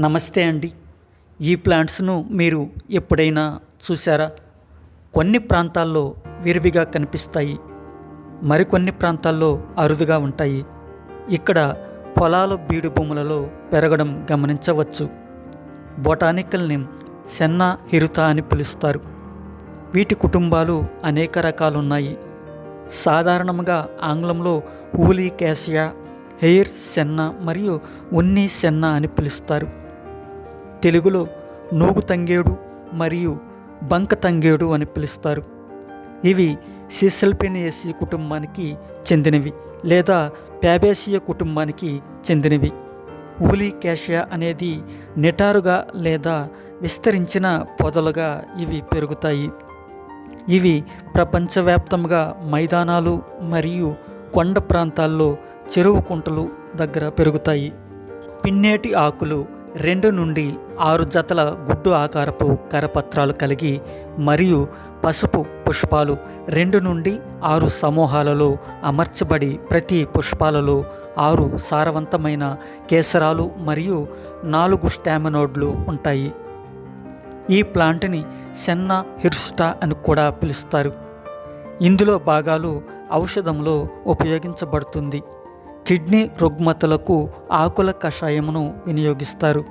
నమస్తే అండి. ఈ ప్లాంట్స్ను మీరు ఎప్పుడైనా చూసారా కొన్ని ప్రాంతాల్లో విరివిగా కనిపిస్తాయి. మరికొన్ని ప్రాంతాల్లో అరుదుగా ఉంటాయి. ఇక్కడ పొలాల బీడు భూములలో పెరగడం గమనించవచ్చు. బొటానికల్ నేమ్ సెన్నా హిరుతా అని పిలుస్తారు. వీటి కుటుంబాలు అనేక రకాలున్నాయి. సాధారణంగా ఆంగ్లంలో ఊలీ క్యాసియా హెయిర్ సెన్న మరియు ఉన్ని సెన్న అని పిలుస్తారు. తెలుగులో నూగు తంగేడు మరియు బంక తంగేడు అని పిలుస్తారు. ఇవి సిసల్పెనియసి కుటుంబానికి చెందినవి లేదా ప్యాబేసియ కుటుంబానికి చెందినవి. ఊలీ క్యాషియా అనేది నిటారుగా లేదా విస్తరించిన పొదలుగా ఇవి పెరుగుతాయి. ఇవి ప్రపంచవ్యాప్తంగా మైదానాలు మరియు కొండ ప్రాంతాల్లో చెరువు కుంటలు దగ్గర పెరుగుతాయి. పిన్నేటి ఆకులు రెండు నుండి ఆరు జతల గుడ్డు ఆకారపు కరపత్రాలు కలిగి మరియు పసుపు పుష్పాలు రెండు నుండి ఆరు సమూహాలలో అమర్చబడి ప్రతి పుష్పాలలో ఆరు సారవంతమైన కేసరాలు మరియు నాలుగు స్టామినోడ్లు ఉంటాయి. ఈ ప్లాంట్ని సెన్నా హిర్స్టా అని కూడా పిలుస్తారు. ఇందులో భాగాలు ఔషధంలో ఉపయోగించబడుతుంది. కిడ్నీ రుగ్మతలకు ఆకుల కషాయమును వినియోగిస్తారు.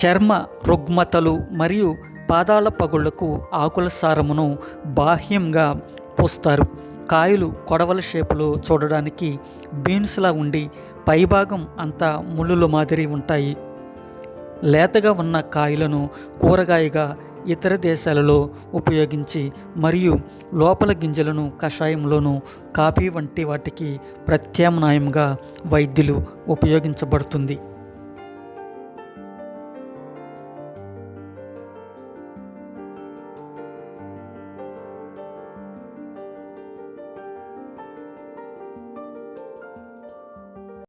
చర్మ రుగ్మతలు మరియు పాదాల పగుళ్ళకు ఆకుల సారమును బాహ్యంగా పూస్తారు. కాయలు కొడవల షేపులో చూడడానికి బీన్స్లా ఉండి పైభాగం అంతా ముళ్ళుల మాదిరి ఉంటాయి. లేతగా ఉన్న కాయలను కూరగాయగా ఇతర దేశాలలో ఉపయోగించి మరియు లోపల గింజలను కషాయంలోను కాఫీ వంటి వాటికి ప్రత్యామ్నాయంగా వైద్యులు ఉపయోగించబడుతుంది.